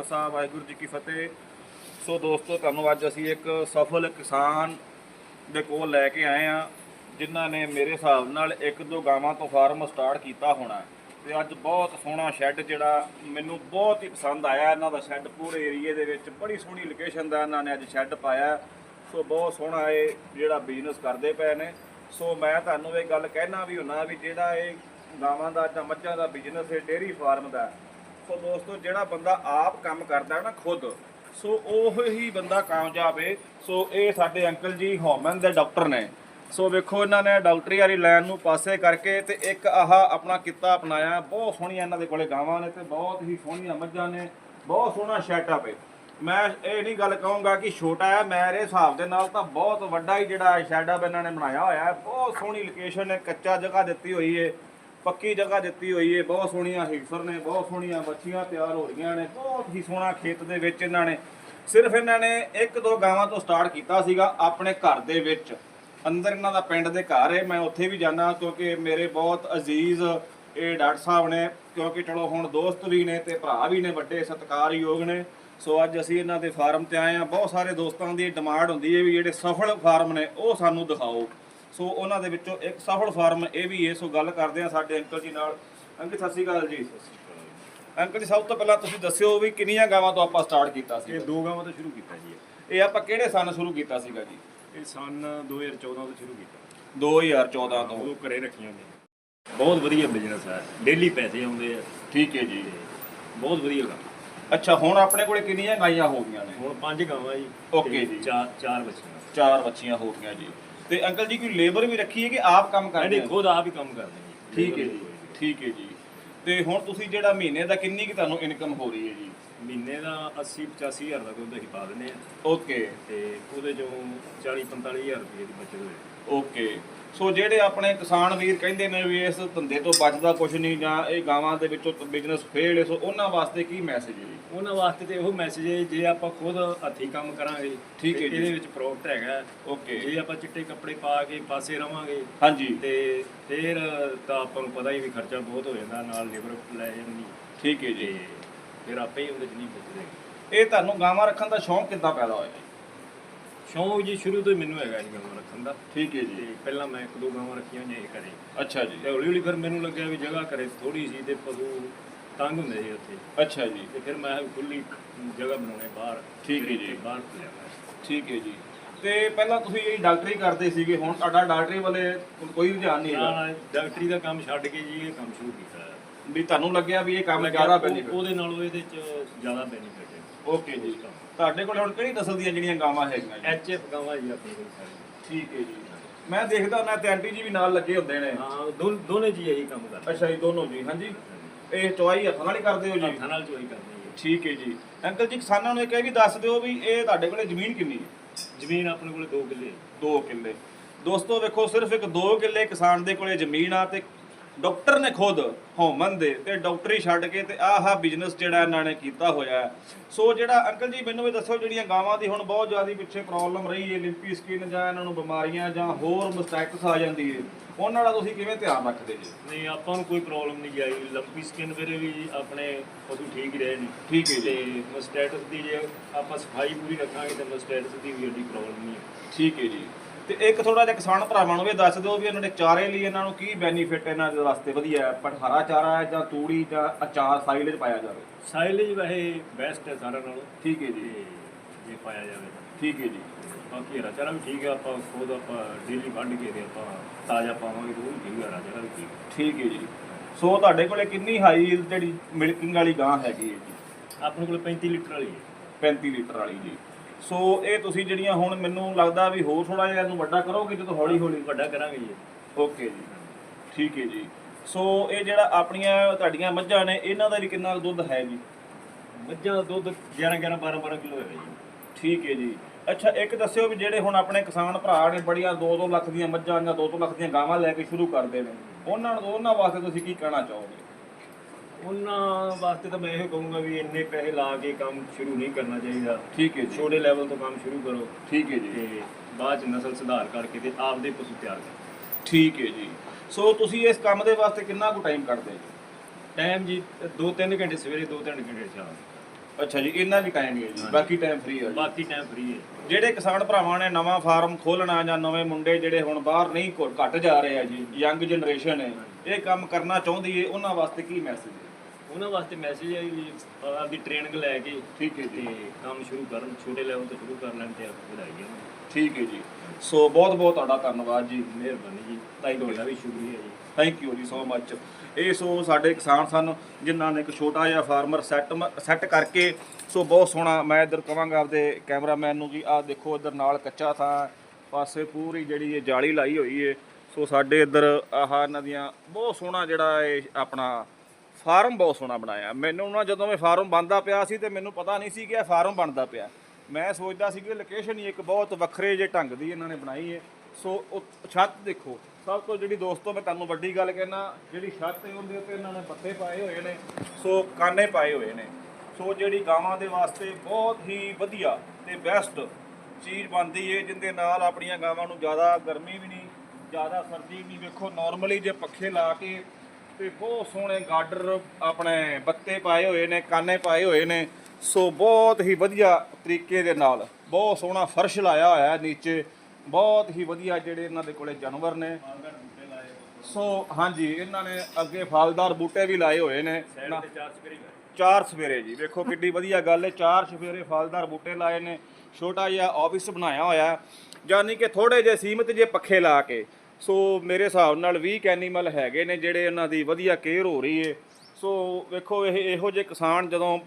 ਖਾਲਸਾ ਵਾਹਿਗੁਰੂ ਜੀ ਕੀ ਫਤਿਹ। ਸੋ ਦੋਸਤੋ, ਤੁਹਾਨੂੰ ਅੱਜ ਅਸੀਂ ਇੱਕ ਸਫਲ ਕਿਸਾਨ ਦੇ ਕੋਲ ਲੈ ਕੇ ਆਏ ਆ ਜਿਨ੍ਹਾਂ ਨੇ ਮੇਰੇ ਹਿਸਾਬ ਨਾਲ ਇੱਕ ਦੋ ਗਾਵਾਂ ਤੋਂ ਫਾਰਮ ਸਟਾਰਟ ਕੀਤਾ ਹੋਣਾ ਹੈ। ਤੇ ਅੱਜ ਬਹੁਤ ਸੋਹਣਾ ਸ਼ੈੱਡ ਜਿਹੜਾ ਮੈਨੂੰ ਬਹੁਤ ਹੀ ਪਸੰਦ ਆਇਆ, ਇਹਨਾਂ ਦਾ ਸ਼ੈੱਡ ਪੂਰੇ ਏਰੀਏ ਦੇ ਵਿੱਚ। ਬੜੀ ਸੋਹਣੀ ਲੋਕੇਸ਼ਨ ਦਾ ਇਹਨਾਂ ਨੇ ਅੱਜ ਸ਼ੈੱਡ ਪਾਇਆ। ਸੋ ਬਹੁਤ ਸੋਹਣਾ ਇਹ ਜਿਹੜਾ ਬਿਜ਼ਨਸ ਕਰਦੇ ਪਏ ਨੇ। ਸੋ ਮੈਂ ਤੁਹਾਨੂੰ ਇਹ ਗੱਲ ਕਹਿਣਾ ਵੀ ਹੁੰਨਾ ਵੀ ਜਿਹੜਾ ਇਹ ਗਾਵਾਂ ਦਾ ਜਾਂ ਮੱਝਾਂ ਦਾ ਬਿਜ਼ਨਸ ਹੈ ਡੇਅਰੀ ਫਾਰਮ ਦਾ ਸੋ ਦੋਸਤੋ, ਜਿਹੜਾ ਬੰਦਾ ਆਪ ਕੰਮ ਕਰਦਾ ਨਾ ਖੁਦ, ਸੋ ਉਹ ਹੀ ਬੰਦਾ ਕਾਮਯਾਬ ਏ। ਸੋ ਇਹ ਸਾਡੇ ਅੰਕਲ ਜੀ ਹੋਮਨ ਦੇ ਡਾਕਟਰ ਨੇ। ਸੋ ਵੇਖੋ, ਇਹਨਾਂ ਨੇ ਡਾਕਟਰੀ ਵਾਲੀ ਲਾਈਨ ਨੂੰ ਪਾਸੇ ਕਰਕੇ ਤੇ ਇੱਕ ਆਹ ਆਪਣਾ ਕਿੱਤਾ ਅਪਣਾਇਆ। ਬਹੁਤ ਸੋਹਣੀਆਂ ਇਹਨਾਂ ਦੇ ਕੋਲੇ ਗਾਵਾਂ ਨੇ ਤੇ ਬਹੁਤ ਹੀ ਸੋਹਣੀਆਂ ਮੱਝਾਂ ਨੇ। ਬਹੁਤ ਸੋਹਣਾ ਸੈਟਅਪ ਏ। ਮੈਂ ਇਹ ਨਹੀਂ ਗੱਲ ਕਹੂੰਗਾ ਕਿ ਛੋਟਾ ਹੈ, ਮੇਰੇ ਹਿਸਾਬ ਦੇ ਨਾਲ ਤਾਂ ਬਹੁਤ ਵੱਡਾ ਹੀ ਜਿਹੜਾ ਸ਼ੈਡਅਪ ਇਹਨਾਂ ਨੇ ਬਣਾਇਆ ਹੋਇਆ ਹੈ। ਬਹੁਤ ਸੋਹਣੀ ਲੋਕੇਸ਼ਨ ਹੈ ਕੱਚਾ ਜਗ੍ਹਾ ਦਿੱਤੀ ਹੋਈ ਹੈ ਪੱਕੀ ਜਗ੍ਹਾ ਦਿੱਤੀ ਹੋਈ ਹੈ ਬਹੁਤ ਸੋਹਣੀਆਂ ਹਿਕਸਰ ਨੇ, ਬਹੁਤ ਸੋਹਣੀਆਂ ਬੱਚੀਆਂ ਤਿਆਰ ਹੋ ਰਹੀਆਂ ਨੇ, ਬਹੁਤ ਹੀ ਸੋਹਣਾ ਖੇਤ ਦੇ ਵਿੱਚ ਇਹਨਾਂ ਨੇ। ਸਿਰਫ ਇਹਨਾਂ ਨੇ ਇੱਕ ਦੋ ਗਾਵਾਂ ਤੋਂ ਸਟਾਰਟ ਕੀਤਾ ਸੀਗਾ ਆਪਣੇ ਘਰ ਦੇ ਵਿੱਚ। ਅੰਦਰ ਇਹਨਾਂ ਦਾ ਪਿੰਡ ਦੇ ਘਰ ਹੈ ਮੈਂ ਉੱਥੇ ਵੀ ਜਾਣਾ ਕਿਉਂਕਿ ਮੇਰੇ ਬਹੁਤ ਅਜ਼ੀਜ਼ ਇਹ ਡਾਕਟਰ ਸਾਹਿਬ ਨੇ, ਕਿਉਂਕਿ ਚਲੋ ਹੁਣ ਦੋਸਤ ਵੀ ਨੇ ਤੇ ਭਰਾ ਵੀ ਨੇ, ਵੱਡੇ ਸਤਿਕਾਰਯੋਗ ਨੇ। ਸੋ ਅੱਜ ਅਸੀਂ ਇਹਨਾਂ ਦੇ ਫਾਰਮ ਤੇ ਆਏ ਆ ਬਹੁਤ ਸਾਰੇ ਦੋਸਤਾਂ ਦੀ ਡਿਮਾਂਡ ਹੁੰਦੀ ਹੈ ਵੀ ਜਿਹੜੇ ਸਫਲ ਫਾਰਮ ਨੇ, ਉਹ ਸਾਨੂੰ ਦਿਖਾਓ। ਸੋ ਉਹਨਾਂ ਦੇ ਵਿੱਚੋਂ ਇੱਕ ਸਫਲ ਫਾਰਮ ਇਹ ਵੀ ਹੈ। ਸੋ ਗੱਲ ਕਰਦੇ ਆ ਸਾਡੇ ਅੰਕਲ ਜੀ ਨਾਲ। ਅੰਕਲ ਸਤਿ ਸ਼੍ਰੀ ਅਕਾਲ ਜੀ। ਅੰਕਲ ਜੀ। ਸਭ ਤੋਂ ਪਹਿਲਾਂ ਤੁਸੀਂ ਦੱਸਿਓ ਵੀ ਕਿੰਨੀਆਂ ਗਾਵਾਂ ਤੋਂ ਆਪਾਂ ਸਟਾਰਟ ਕੀਤਾ ਸੀ ਇਹ ਦੋ ਗਾਵਾਂ ਤੋਂ ਸ਼ੁਰੂ ਕੀਤਾ ਜੀ। ਇਹ ਆਪਾਂ ਕਿਹੜੇ ਸਾਲ ਸ਼ੁਰੂ ਕੀਤਾ ਸੀਗਾ ਜੀ? ਇਹ ਸਨ 2014 ਤੋਂ ਸ਼ੁਰੂ ਕੀਤਾ। 2014 ਤੋਂ। ਉਦੋਂ ਘਰੇ ਰੱਖੀਆਂ ਨੇ। ਬਹੁਤ ਵਧੀਆ ਬਿਜ਼ਨਸ ਹੈ ਡੇਲੀ ਪੈਸੇ ਆਉਂਦੇ ਆ। ਠੀਕ ਹੈ ਜੀ। ਬਹੁਤ ਵਧੀਆ ਕੰਮ। ਅੱਛਾ ਹੁਣ ਆਪਣੇ ਕੋਲੇ ਕਿੰਨੀਆਂ ਗਾਈਆਂ ਹੋ ਗਈਆਂ ਨੇ? ਹੁਣ ਪੰਜ ਗਾਵਾਂ ਜੀ। ਤੇ ਜੀ। ਚਾਰ ਚਾਰ ਬੱਚੀਆਂ। ਚਾਰ ਬੱਚੀਆਂ ਹੋ ਗਈਆਂ ਜੀ। ਤੇ ਅੰਕਲ ਜੀ ਕੋਈ ਲੇਬਰ ਵੀ ਰੱਖੀ ਹੈ ਕਿ ਆਪ ਕੰਮ ਕਰਦੇ ਨਹੀਂ ਹੋ? ਖੁਦ ਆਪ ਹੀ ਕੰਮ ਕਰਦੇ ਜੀ ਠੀਕ ਹੈ ਜੀ। ਠੀਕ ਹੈ ਜੀ। ਤੇ ਹੁਣ ਤੁਸੀਂ ਜਿਹੜਾ ਮਹੀਨੇ ਦਾ ਕਿੰਨੀ ਕਿ ਤੁਹਾਨੂੰ ਇਨਕਮ ਹੋ ਰਹੀ ਹੈ ਜੀ? ਮਹੀਨੇ ਦਾ 80 85 ਹਜ਼ਾਰ ਦਾ ਦੁੱਧ ਅਸੀਂ ਪਾ ਦਿੰਦੇ ਆ। ਓਕੇ। ਤੇ ਉਹਦੇ ਚੋਂ 40 45 ਹਜ਼ਾਰ ਰੁਪਏ ਦੀ ਬਚਤ ਹੋਏ ਓਕੇ। ਸੋ ਜਿਹੜੇ ਆਪਣੇ ਕਿਸਾਨ ਵੀਰ ਕਹਿੰਦੇ ਨੇ ਵੀ ਇਸ ਧੰਦੇ ਤੋਂ ਬਚਦਾ ਕੁਝ ਨਹੀਂ ਜਾਂ ਇਹ ਗਾਵਾਂ ਦੇ ਵਿੱਚੋਂ ਬਿਜ਼ਨਸ ਫੇਲ ਹੈ ਸੋ ਉਹਨਾਂ ਵਾਸਤੇ ਕੀ ਮੈਸੇਜ ਹੈ ਜੀ? ਉਹਨਾਂ ਵਾਸਤੇ ਤੇ ਇਹੋ ਮੈਸੇਜ ਹੈ ਜੇ ਆਪਾਂ ਖੁਦ ਹੱਥੀਂ ਕੰਮ ਕਰਾਂਗੇ ਠੀਕ ਹੈ ਜੀ। ਇਹਦੇ ਵਿੱਚ ਪ੍ਰੋਫਿਟ ਹੈਗਾ। ਓਕੇ। ਜੇ ਆਪਾਂ ਚਿੱਟੇ ਕੱਪੜੇ ਪਾ ਕੇ ਪਾਸੇ ਰਵਾਂਗੇ ਹਾਂਜੀ। ਤੇ ਫਿਰ ਤਾਂ ਆਪਾਂ ਨੂੰ ਪਤਾ ਹੀ ਵੀ ਖਰਚਾ ਬਹੁਤ ਹੋ ਜਾਂਦਾ ਨਾਲ ਲੇਬਰ ਲੈ ਜਾਂਦੀ। ਠੀਕ ਹੈ ਜੀ। ਫਿਰ ਆਪੇ ਹੀ ਉਹਦੇ ਚ ਨਹੀਂ ਇਹ ਤੁਹਾਨੂੰ ਗਾਵਾਂ ਰੱਖਣ ਦਾ ਸ਼ੌਂਕ ਕਿੱਦਾਂ ਪੈਦਾ ਹੋਇਆ ਜੀ? ਸ਼ੌਂਕ ਜੀ ਸ਼ੁਰੂ ਤੋਂ ਹੀ ਮੈਨੂੰ ਹੈਗਾ ਜੀ ਗਾਵਾਂ ਰੱਖਣ ਦਾ। ਠੀਕ ਹੈ ਤੇ ਜੀ ਪਹਿਲਾਂ ਮੈਂ ਇੱਕ ਦੋ ਗਾਵਾਂ ਰੱਖੀਆਂ ਹੋਈਆਂ ਸੀ ਘਰੇ। ਅੱਛਾ ਜੀ। ਤੇ ਹੌਲੀ ਹੌਲੀ ਫਿਰ ਮੈਨੂੰ ਲੱਗਿਆ ਵੀ ਜਗ੍ਹਾ ਘਰੇ ਥੋੜੀ ਸੀ ਤੇ ਪਸ਼ੂ ਤੰਗ ਹੁੰਦੇ ਸੀ ਉੱਥੇ। ਅੱਛਾ ਜੀ। ਤੇ ਫਿਰ ਮੈਂ ਖੁੱਲੀ ਜਗ੍ਹਾ ਬਣਾਉਣੇ ਬਾਹਰ। ਠੀਕ ਹੈ ਜੀ। ਤੇ ਬਾਹਰ ਲਿਆਇਆ ਠੀਕ ਹੈ ਜੀ। ਤੇ ਪਹਿਲਾਂ ਤੁਸੀਂ ਇਹ ਡਾਕਟਰੀ ਕਰਦੇ ਸੀਗੇ ਹੁਣ ਤੁਹਾਡਾ ਡਾਕਟਰੀ ਵਾਲੇ ਕੋਈ ਰੁਝਾਨ ਨਹੀਂ ਹੈਗਾ। ਡਾਕਟਰੀ ਦਾ ਕੰਮ ਛੱਡ ਕੇ ਜੀ ਇਹ ਕੰਮ ਸ਼ੁਰੂ ਕੀਤਾ। ਵੀ ਤੁਹਾਨੂੰ ਲੱਗਿਆ ਵੀ ਇਹ ਕੰਮ ਜ਼ਿਆਦਾ ਬੈਨੀਫਿਟ ਉਹਦੇ ਨਾਲੋਂ ਇਹਦੇ ਚ ਜ਼ਿਆਦਾ ਬੈਨੀਫਿਟ ਹੈ। ਓਕੇ ਜੀ। ਤੁਹਾਡੇ ਕੋਲ ਹੁਣ ਕਿਹੜੀ ਨਸਲ ਦੀਆਂ ਜਿਹੜੀਆਂ ਗਾਵਾਂ ਹੈਗੀਆਂ ਜੀ? ਐਚ ਐਫ ਗਾਵਾਂ ਜੀ ਆਪਣੇ ਕੋਲ ਸਾਰੀਆਂ। ਠੀਕ ਹੈ ਜੀ। ਮੈਂ ਦੇਖਦਾ ਨਾ ਤੇ ਆਂਟੀ ਜੀ ਵੀ ਨਾਲ ਲੱਗੇ ਹੁੰਦੇ ਨੇ। ਹਾਂ ਦੋਨੇ ਜੀ ਇਹੀ ਕੰਮ ਕਰਦੇ ਅੱਛਾ ਜੀ ਦੋਨੋਂ ਜੀ ਹਾਂਜੀ। ਇਹ ਚਵਾਈ ਹੱਥਾਂ ਨਾਲ ਹੀ ਕਰਦੇ ਹੋ ਜੀ? ਹੱਥਾਂ ਨਾਲ ਚੋਈ ਕਰਦੇ ਜੀ। ਠੀਕ ਹੈ ਜੀ। ਅੰਕਲ ਜੀ ਕਿਸਾਨਾਂ ਨੂੰ ਇਹ ਵੀ ਦੱਸ ਦਿਓ ਵੀ ਇਹ ਤੁਹਾਡੇ ਕੋਲੇ ਜ਼ਮੀਨ ਕਿੰਨੀ ਹੈ? ਜ਼ਮੀਨ ਆਪਣੇ ਕੋਲੇ 2 ਕਿੱਲੇ 2 ਕਿੱਲੇ। ਦੋਸਤੋ ਵੇਖੋ ਸਿਰਫ ਇੱਕ 2 ਕਿੱਲੇ ਕਿਸਾਨ ਦੇ ਕੋਲੇ ਜ਼ਮੀਨ ਆ ਤੇ ਡਾਕਟਰ ਨੇ ਖੁਦ ਹੌਮਨ ਦੇ ਤੇ ਡਾਕਟਰੀ ਛੱਡ ਕੇ ਤੇ ਆਹ ਬਿਜ਼ਨਸ ਜਿਹੜਾ ਇਹਨਾਂ ਨੇ ਕੀਤਾ ਹੋਇਆ। ਸੋ ਜਿਹੜਾ ਅੰਕਲ ਜੀ ਮੈਨੂੰ ਵੀ ਦੱਸੋ ਜਿਹੜੀਆਂ ਗਾਵਾਂ ਦੀ ਹੁਣ ਬਹੁਤ ਜ਼ਿਆਦਾ ਪਿੱਛੇ ਪ੍ਰੋਬਲਮ ਰਹੀ ਹੈ ਲਿੰਪੀ ਸਕਿਨ ਜਾਂ ਇਹਨਾਂ ਨੂੰ ਬਿਮਾਰੀਆਂ ਜਾਂ ਹੋਰ ਮਸਟੈਕਸ ਆ ਜਾਂਦੀ ਹੈ। ਉਹਨਾਂ ਦਾ ਤੁਸੀਂ ਕਿਵੇਂ ਧਿਆਨ ਰੱਖਦੇ ਜੀ? ਨਹੀਂ ਆਪਾਂ ਨੂੰ ਕੋਈ ਪ੍ਰੋਬਲਮ ਨਹੀਂ ਜਾਈ ਲੰਪੀ ਸਕਿਨ ਵੇਰੇ ਵੀ ਆਪਣੇ ਪਸ਼ੂ ਠੀਕ ਹੀ ਰਹੇ ਨੇ। ਠੀਕ ਹੈ ਤੇ ਜੀ ਮਸਟੈਟਸ ਦੀ ਜੇ ਆਪਾਂ ਸਫ਼ਾਈ ਪੂਰੀ ਰੱਖਾਂਗੇ ਤਾਂ ਮਸਟੈਟਸ ਦੀ ਵੀ ਏਡੀ ਪ੍ਰੋਬਲਮ ਨਹੀਂ ਹੈ। ਠੀਕ ਹੈ ਜੀ। ਤੇ ਇੱਕ ਥੋੜਾ ਜਿਹਾ ਕਿਸਾਨ ਭਰਾਵਾਂ ਨੂੰ ਵੀ ਦੱਸ ਦਿਓ ਵੀ ਇਹਨਾਂ ਦੇ ਚਾਰੇ ਲਈ ਇਹਨਾਂ ਨੂੰ ਕੀ ਬੈਨੀਫਿਟ ਇਹਨਾਂ ਦੇ ਵਾਸਤੇ ਵਧੀਆ ਹੈ? ਪਰ ਹਰਾ ਚਾਰਾ ਹੈ ਜਾਂ ਤੂੜੀ ਜਾਂ ਅਚਾਰ ਸਾਈਲੇਜ ਪਾਇਆ ਜਾਵੇ? ਸਾਈਲੇਜ ਵੈਸੇ ਬੈਸਟ ਹੈ ਸਾਰਿਆਂ ਨਾਲੋਂ। ਠੀਕ ਹੈ ਜੀ। ਜੇ ਪਾਇਆ ਜਾਵੇ ਠੀਕ ਹੈ ਜੀ। ਬਾਕੀ ਹਰਾ ਚਾਰਾ ਵੀ ਠੀਕ ਹੈ ਆਪਾਂ ਖੁਦ ਆਪਾਂ ਡੇਲੀ ਵੱਢ ਕੇ ਤੇ ਆਪਾਂ ਤਾਜ਼ਾ ਪਾਵਾਂਗੇ ਤਾਂ ਉਹ ਵੀ ਠੀਕ ਹੈ ਹਰਾ ਚਾਰਾ ਵੀ ਠੀਕ ਹੈ। ਠੀਕ ਹੈ ਜੀ। ਸੋ ਤੁਹਾਡੇ ਕੋਲੇ ਕਿੰਨੀ ਹਾਈ ਜਿਹੜੀ ਮਿਲਕਿੰਗ ਵਾਲੀ ਗਾਂ ਹੈਗੀ ਹੈ ਜੀ? ਆਪਣੇ ਕੋਲ 35 ਲੀਟਰ ਵਾਲੀ ਹੈ। 35 ਲੀਟਰ ਵਾਲੀ ਜੀ। ਸੋ ਇਹ ਤੁਸੀਂ ਜਿਹੜੀਆਂ ਹੁਣ ਮੈਨੂੰ ਲੱਗਦਾ ਵੀ ਹੋਰ ਥੋੜਾ ਜਿਹਾ ਇਹਨੂੰ ਵੱਡਾ ਕਰੋਗੇ ਜਦੋਂ ਹੌਲੀ ਹੌਲੀ ਵੱਡਾ ਕਰਾਂਗੇ ਜੀ। ਓਕੇ ਜੀ। ਠੀਕ ਹੈ ਜੀ। ਸੋ ਇਹ ਜਿਹੜਾ ਆਪਣੀਆਂ ਤੁਹਾਡੀਆਂ ਮੱਝਾਂ ਨੇ ਇਹਨਾਂ ਦਾ ਵੀ ਕਿੰਨਾ ਦੁੱਧ ਹੈ ਜੀ? ਮੱਝਾਂ ਦਾ ਦੁੱਧ 11 11 12 12 ਕਿਲੋ ਹੈਗਾ ਜੀ। ਠੀਕ ਹੈ ਜੀ। ਅੱਛਾ ਇੱਕ ਦੱਸਿਓ ਵੀ ਜਿਹੜੇ ਹੁਣ ਆਪਣੇ ਕਿਸਾਨ ਭਰਾ ਨੇ ਬੜੀਆਂ 2-2 ਲੱਖ ਦੀਆਂ ਮੱਝਾਂ ਜਾਂ 2-2 ਲੱਖ ਦੀਆਂ ਗਾਵਾਂ ਲੈ ਕੇ ਸ਼ੁਰੂ ਕਰਦੇ ਨੇ ਉਹਨਾਂ ਨੂੰ ਉਹਨਾਂ ਵਾਸਤੇ ਤੁਸੀਂ ਕੀ ਕਹਿਣਾ ਚਾਹੋਗੇ? ਉਹਨਾਂ ਵਾਸਤੇ ਤਾਂ ਮੈਂ ਇਹ ਕਹੂੰਗਾ ਵੀ ਇੰਨੇ ਪੈਸੇ ਲਾ ਕੇ ਕੰਮ ਸ਼ੁਰੂ ਨਹੀਂ ਕਰਨਾ ਚਾਹੀਦਾ। ਠੀਕ ਹੈ ਜੀ। ਛੋਟੇ ਲੈਵਲ ਤੋਂ ਕੰਮ ਸ਼ੁਰੂ ਕਰੋ। ਠੀਕ ਹੈ ਜੀ। ਤੇ ਬਾਅਦ ਚ ਨਸਲ ਸੁਧਾਰ ਕਰਕੇ ਤੇ ਆਪਦੇ ਪਸ਼ੂ ਤਿਆਰ ਕਰੋ। ਠੀਕ ਹੈ ਜੀ। ਸੋ ਤੁਸੀਂ ਇਸ ਕੰਮ ਦੇ ਵਾਸਤੇ ਕਿੰਨਾ ਕੁ ਟਾਈਮ ਕੱਢਦੇ ਜੀ ਟਾਈਮ ਜੀ 2-3 ਘੰਟੇ ਸਵੇਰੇ 2-3 ਘੰਟੇ ਸ਼ਾਮ। ਅੱਛਾ ਜੀ ਇੰਨਾ ਵੀ ਟਾਈਮ ਹੀ ਹੈ ਜੀ। ਬਾਕੀ ਟਾਈਮ ਫ੍ਰੀ ਹੈ ਬਾਕੀ ਟਾਈਮ ਫ੍ਰੀ ਹੈ। ਜਿਹੜੇ ਕਿਸਾਨ ਭਰਾਵਾਂ ਨੇ ਨਵਾਂ ਫਾਰਮ ਖੋਲਣਾ ਜਾਂ ਨਵੇਂ ਮੁੰਡੇ ਜਿਹੜੇ ਹੁਣ ਬਾਹਰ ਨਹੀਂ ਘੁ- ਘਟ ਜਾ ਰਹੇ ਆ ਜੀ ਯੰਗ ਜਨਰੇਸ਼ਨ ਹੈ ਇਹ ਕੰਮ ਕਰਨਾ ਚਾਹੁੰਦੀ ਹੈ ਉਹਨਾਂ ਵਾਸਤੇ ਕੀ ਮੈਸੇਜ ਹੈ? ਉਹਨਾਂ ਵਾਸਤੇ ਮੈਸੇਜ ਹੈ ਵੀ ਆਪਦੀ ਟ੍ਰੇਨਿੰਗ ਲੈ ਕੇ ਠੀਕ ਹੈ ਤੇ ਕੰਮ ਸ਼ੁਰੂ ਕਰਨ ਛੋਟੇ ਲੈਵਲ ਤੋਂ ਸ਼ੁਰੂ ਕਰ ਲੈਣ ਤੇ ਆਪ ਵਧਾਈ ਉਹਨਾਂ ਨੂੰ। ਠੀਕ ਹੈ ਜੀ। ਸੋ ਬਹੁਤ ਬਹੁਤ ਤੁਹਾਡਾ ਧੰਨਵਾਦ ਜੀ ਮਿਹਰਬਾਨੀ ਜੀ. ਤੁਹਾਡਾ ਵੀ ਸ਼ੁਕਰੀਆ ਜੀ। ਥੈਂਕ ਯੂ ਜੀ ਸੋ ਮੱਚ ਇਹ ਸੋ ਸਾਡੇ ਕਿਸਾਨ ਸਨ ਜਿਨ੍ਹਾਂ ਨੇ ਇੱਕ ਛੋਟਾ ਜਿਹਾ ਫਾਰਮਰ ਸੈੱਟ ਸੈੱਟ ਕਰਕੇ ਸੋ ਬਹੁਤ ਸੋਹਣਾ ਮੈਂ ਇੱਧਰ ਕਵਾਂਗਾ ਆਪਦੇ ਕੈਮਰਾਮੈਨ ਨੂੰ ਜੀ ਆਹ ਦੇਖੋ ਇੱਧਰ ਨਾਲ ਕੱਚਾ ਥਾਂ ਪਾਸੇ ਪੂਰੀ ਜਿਹੜੀ ਇਹ ਜਾਲੀ ਲਾਈ ਹੋਈ ਏ। ਸੋ ਸਾਡੇ ਇੱਧਰ ਆਹ ਇਹਨਾਂ ਦੀਆਂ ਬਹੁਤ ਸੋਹਣਾ ਜਿਹੜਾ ਇਹ ਆਪਣਾ ਫਾਰਮ ਬਹੁਤ ਸੋਹਣਾ ਬਣਾਇਆ। ਮੈਨੂੰ ਨਾ ਜਦੋਂ ਮੈਂ ਫਾਰਮ ਬਣਦਾ ਪਿਆ ਸੀ ਤੇ ਮੈਨੂੰ ਪਤਾ ਨਹੀਂ ਸੀ ਕਿ ਇਹ ਫਾਰਮ ਬਣਦਾ ਪਿਆ। ਮੈਂ ਸੋਚਦਾ ਸੀ ਕਿ ਲੋਕੇਸ਼ਨ ਹੀ ਇੱਕ ਬਹੁਤ ਵੱਖਰੇ ਜਿਹੇ ਢੰਗ ਦੀ ਇਹਨਾਂ ਨੇ ਬਣਾਈ ਹੈ ਸੋ ਉਹ ਛੱਤ ਦੇਖੋ, ਸਭ ਤੋਂ ਜਿਹੜੀ ਦੋਸਤੋ ਮੈਂ ਤੁਹਾਨੂੰ ਵੱਡੀ ਗੱਲ ਕਹਿਣਾ, ਜਿਹੜੀ ਛੱਤ ਹੈ ਉਹਦੇ ਉੱਤੇ ਇਹਨਾਂ ਨੇ ਪੱਤੇ ਪਾਏ ਹੋਏ ਨੇ, ਸੋ ਕਾਨੇ ਪਾਏ ਹੋਏ ਨੇ। ਸੋ ਜਿਹੜੀ ਗਾਵਾਂ ਦੇ ਵਾਸਤੇ ਬਹੁਤ ਹੀ ਵਧੀਆ ਤੇ ਬੈਸਟ ਚੀਜ਼ ਬਣਦੀ ਏ, ਜਿੰਦੇ ਨਾਲ ਆਪਣੀਆਂ ਗਾਵਾਂ ਨੂੰ ਜ਼ਿਆਦਾ ਗਰਮੀ ਵੀ ਨਹੀਂ, ਜ਼ਿਆਦਾ ਸਰਦੀ ਵੀ ਨਹੀਂ। ਵੇਖੋ ਨਾਰਮਲੀ ਜੇ ਪੱਖੇ ਲਾ ਕੇ ਤੇ ਬਹੁਤ ਸੋਹਣੇ ਗਾਡਰ ਆਪਣੇ ਬੱਤੇ ਪਾਏ ਹੋਏ ਨੇ ਕਾਨੇ ਪਾਏ ਹੋਏ ਨੇ। ਸੋ ਬਹੁਤ ਹੀ ਵਧੀਆ ਤਰੀਕੇ ਦੇ ਨਾਲ ਬਹੁਤ ਸੋਹਣਾ ਫਰਸ਼ ਲਾਇਆ ਹੋਇਆ ਹੈ ਨੀਚੇ। ਬਹੁਤ ਹੀ ਵਧੀਆ ਜਿਹੜੇ ਇਹਨਾਂ ਦੇ ਕੋਲੇ ਜਾਨਵਰ ਨੇ। ਸੋ ਹਾਂਜੀ ਇਹਨਾਂ ਨੇ ਅੱਗੇ ਫਲਦਾਰ ਬੂਟੇ ਵੀ ਲਾਏ ਹੋਏ ਨੇ। ਚਾਰ ਸਵੇਰੇ ਜੀ ਵੇਖੋ ਕਿੱਡੀ ਵਧੀਆ ਗੱਲ ਹੈ। ਚਾਰ ਸਵੇਰੇ ਫਲਦਾਰ ਬੂਟੇ ਲਾਏ ਨੇ। ਛੋਟਾ ਜਿਹਾ ਆਫਿਸ ਬਣਾਇਆ ਹੋਇਆ। ਯਾਨੀ ਕਿ ਥੋੜੇ ਜਿਹੇ ਸੀਮਿਤ ਜੇ ਪੱਖੇ ਲਾ ਕੇ। ਸੋ ਮੇਰੇ ਹਿਸਾਬ ਨਾਲ 20 ਐਨੀਮਲ ਹੈਗੇ ਨੇ ਜਿਹੜੇ ਉਹਨਾਂ ਦੀ ਵਧੀਆ ਕੇਅਰ ਹੋ ਰਹੀ ਏ। ਸੋ ਵੇਖੋ, ਇਹ ਇਹੋ ਜਿਹੇ ਕਿਸਾਨ ਜਦੋਂ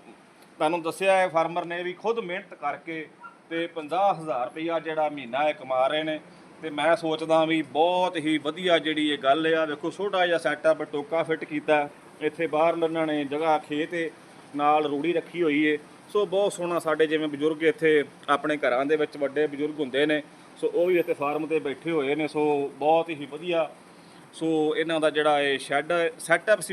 ਤੁਹਾਨੂੰ ਦੱਸਿਆ ਹੈ ਫਾਰਮਰ ਨੇ ਵੀ ਖੁਦ ਮਿਹਨਤ ਕਰਕੇ ਤੇ 50000 ਰੁਪਇਆ ਜਿਹੜਾ ਮਹੀਨਾ ਇਹ ਕਮਾ ਰਹੇ ਨੇ ਤੇ ਮੈਂ ਸੋਚਦਾ ਵੀ ਬਹੁਤ ਹੀ ਵਧੀਆ ਜਿਹੜੀ ਇਹ ਗੱਲ ਆ। ਵੇਖੋ, ਛੋਟਾ ਜਿਹਾ ਸੈਟਅਪ ਟੋਕਾ ਫਿੱਟ ਕੀਤਾ, ਇੱਥੇ ਬਾਹਰ ਉਹਨਾਂ ਨੇ ਜਗ੍ਹਾ ਖੇਤ ਏ, ਨਾਲ ਰੂੜੀ ਰੱਖੀ ਹੋਈ ਏ। ਸੋ ਬਹੁਤ ਸੋਹਣਾ ਸਾਡੇ ਜਿਵੇਂ ਬਜ਼ੁਰਗ ਇੱਥੇ ਆਪਣੇ ਘਰਾਂ ਦੇ ਵਿੱਚ ਵੱਡੇ ਬਜ਼ੁਰਗ ਹੁੰਦੇ ਨੇ। ਸੋ ਉਹ ਵੀ ਇੱਥੇ ਫਾਰਮ ਤੇ ਬੈਠੇ ਹੋਏ ਨੇ, ਸੋ ਬਹੁਤ ਹੀ ਵਧੀਆ। ਸੋ ਇਹਨਾਂ ਦਾ ਜਿਹੜਾ ਇਹ ਸ਼ੈੱਡ ਸੈਟਅਪ ਸੀ